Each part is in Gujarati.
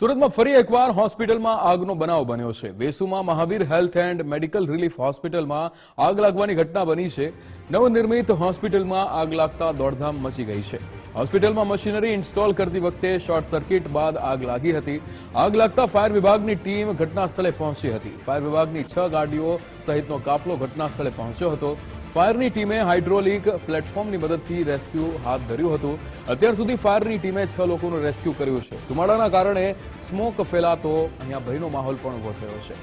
સુરતમાં ફરી એકવાર હોસ્પિટલમાં આગનો બનાવ બન્યો છે. વેસુમાં Mahavir health and medical relief હોસ્પિટલમાં આગ લાગવાની ઘટના બની છે. નવનિર્મિત હોસ્પિટલમાં આગ લાગતા દોડધામ મચી ગઈ છે. હોસ્પિટલમાં મશીનરી ઇન્સ્ટોલ કરતી વખતે શોર્ટ સર્કિટ બાદ આગ લાગી હતી. આગ લાગતા ફાયર વિભાગની ટીમ ઘટના સ્થળે પહોંચી હતી. ફાયર વિભાગની છ ગાડીઓ સહિતનો કાફલો ઘટના સ્થળે પહોંચ્યો હતો. ફાયરની ટીમે હાઇડ્રોલિક પ્લેટફોર્મની મદદથી રેસ્ક્યુ હાથ ધર્યું હતું. અત્યાર સુધી ફાયરની ટીમે છ લોકોનું રેસ્ક્યુ કર્યું છે. ધુમાડાના કારણે સ્મોક ફેલાતો અહીંયા ભયનો માહોલ પણ ઊભો થયો છે.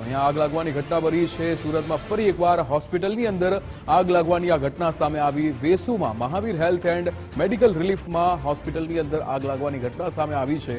તો અહીંયા આગ લાગવાની ઘટના બની છે. સુરતમાં ફરી એકવાર હોસ્પિટલની અંદર આગ લાગવાની આ ઘટના સામે આવી. વેસુમાં મહાવીર હેલ્થ એન્ડ મેડિકલ રિલીફમાં હોસ્પિટલની અંદર આગ લાગવાની ઘટના સામે આવી છે.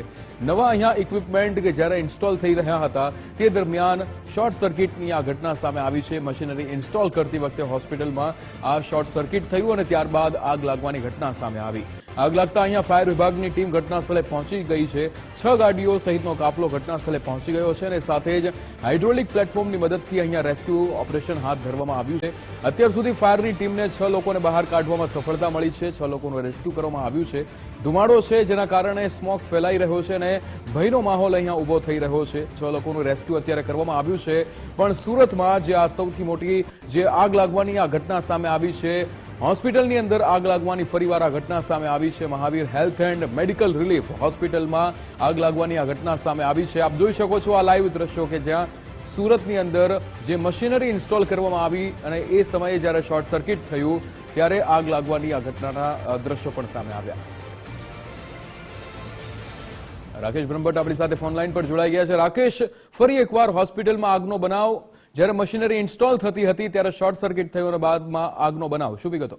નવા અહીંયા ઇક્વિપમેન્ટ કે જ્યારે ઇન્સ્ટોલ થઈ રહ્યા હતા, તે દરમિયાન શોર્ટ સર્કિટની આ ઘટના સામે આવી છે. મશીનરી ઇન્સ્ટોલ કરતી વખતે હોસ્પિટલમાં આ શોર્ટ સર્કિટ થયું અને ત્યારબાદ આગ લાગવાની ઘટના સામે આવી. આગ લાગતા અહીંયા ફાયર વિભાગની ટીમ ઘટનાસ્થળે પહોંચી ગઈ છે. છ ગાડીઓ સહિતનો કાફલો ઘટના સ્થળે પહોંચી ગયો છે અને સાથે જ હાઇડ્રોલિક પ્લેટફોર્મની મદદથી અહીંયા રેસ્ક્યુ ઓપરેશન હાથ ધરવામાં આવ્યું છે. અત્યાર સુધી ફાયરની ટીમને છ લોકોને બહાર કાઢવામાં સફળતા મળી છે. છ લોકોનું રેસ્ક્યુ કરવામાં આવ્યું છે. ધુમાડો છે જેના કારણે સ્મોક ફેલાઈ રહ્યો છે અને ભયનો માહોલ અહીંયા ઊભો થઈ રહ્યો છે. છ લોકોનું રેસ્ક્યુ અત્યારે કરવામાં આવ્યું છે. પણ સુરતમાં જે આ સૌથી મોટી જે આગ લાગવાની આ ઘટના સામે આવી છે હોસ્પિટલની અંદર આગ લાગવાની ફરીવાર આ ઘટના સામે આવી છે. Mahavir health and medical relief હોસ્પિટલમાં આગ લાગવાની આ ઘટના સામે આવી છે. આપ જોઈ શકો છો આ લાઈવ દ્રશ્યો કે જ્યાં સુરતની અંદર જે મશીનરી ઇન્સ્ટોલ કરવામાં આવી અને એ સમયે જ્યારે શોર્ટ સર્કિટ થયું ત્યારે આગ લાગવાની આ ઘટનાના દ્રશ્યો પણ સામે આવ્યા. રાકેશ બ્રહ્મભટ્ટ આપણી સાથે ફોન લાઈન પર જોડાઈ ગયા છે. રાકેશ, ફરી એકવાર હોસ્પિટલમાં આગનો બનાવ. જ્યારે મશીનરી ઇન્સ્ટોલ થતી હતી ત્યારે શોર્ટ સર્કિટ થયો અને બાદમાં આગનો બનાવ. શું વિગતો?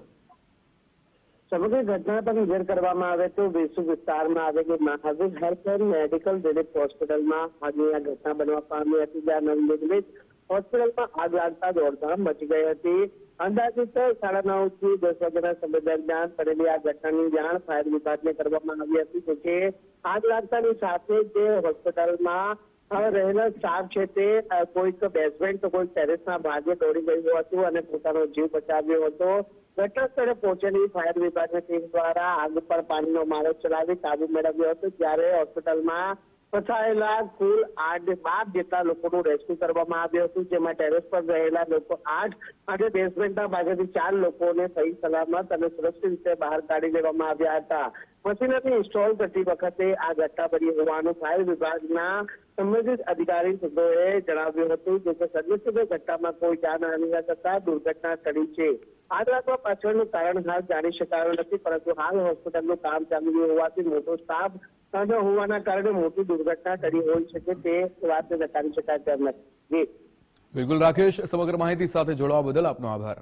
સમગ્ર ઘટના પર નજર કરવામાં આવે તો વેસુ વિસ્તારમાં આવેલી મહાવીર હેલ્થ મેડિકલ રિલીફ હોસ્પિટલમાં આજે આ ઘટના બનવા પામી હતી, જ્યાં નવનિર્મિત હોસ્પિટલમાં આગ લાગતા દોડધામ મચી ગઈ હતી. અંદાજિત સાડા નવથી દસ વાગ્યાના સમય દરમિયાન પડેલી આ ઘટનાની જાણ ફાયર વિભાગને કરવામાં આવી હતી, જોકે આગ લાગતાની સાથે જ હોસ્પિટલમાં રહેલા સ્ટાફ છે તે કોઈક બેઝમેન્ટ તો કોઈક ટેરેસના ભાગે દોડી ગયું હતું અને પોતાનો જીવ બચાવ્યો હતો. ઘટનાસ્થળે પહોંચેલી ફાયર વિભાગની ટીમ દ્વારા આગ પર પાણીનો મારો ચલાવી કાબુ મેળવ્યો હતો, જ્યારે હોસ્પિટલમાં ફસાયેલા કુલ આઠ બાર જેટલા લોકોનું રેસ્ક્યુ કરવામાં આવ્યું હતું, જેમાં ટેરેસ પર રહેલા લોકો આઠ અને બેઝમેન્ટના ભાગેથી ચાર લોકોને સહી સલામત અને સુરક્ષિત રીતે બહાર કાઢી લેવામાં આવ્યા હતા. મશીનરી ઇન્સ્ટોલ કરતી વખતે આ ઘટના બની હોવાનું ફાયર વિભાગના સંબંધિત અધિકારી સભ્યોએ જણાવ્યું હતું કે સદનસીબે ઘટનામાં કોઈ જાનહાનિ ન થતા દુર્ઘટના ટળી છે. આગ લાગવા પાછળનું કારણ હાલ જાણી શકાયું નથી, પરંતુ હાલ હોસ્પિટલનું કામ ચાલી રહ્યું હોવાથી મોટો સ્ટાફ ન હોવાના કારણે મોટી દુર્ઘટના ટળી હોઈ શકે તે વાતને નકારી શકાય તેમ નથી. બિલકુલ, રાકેશ, સમગ્ર માહિતી સાથે જોડવા બદલ આપનો આભાર.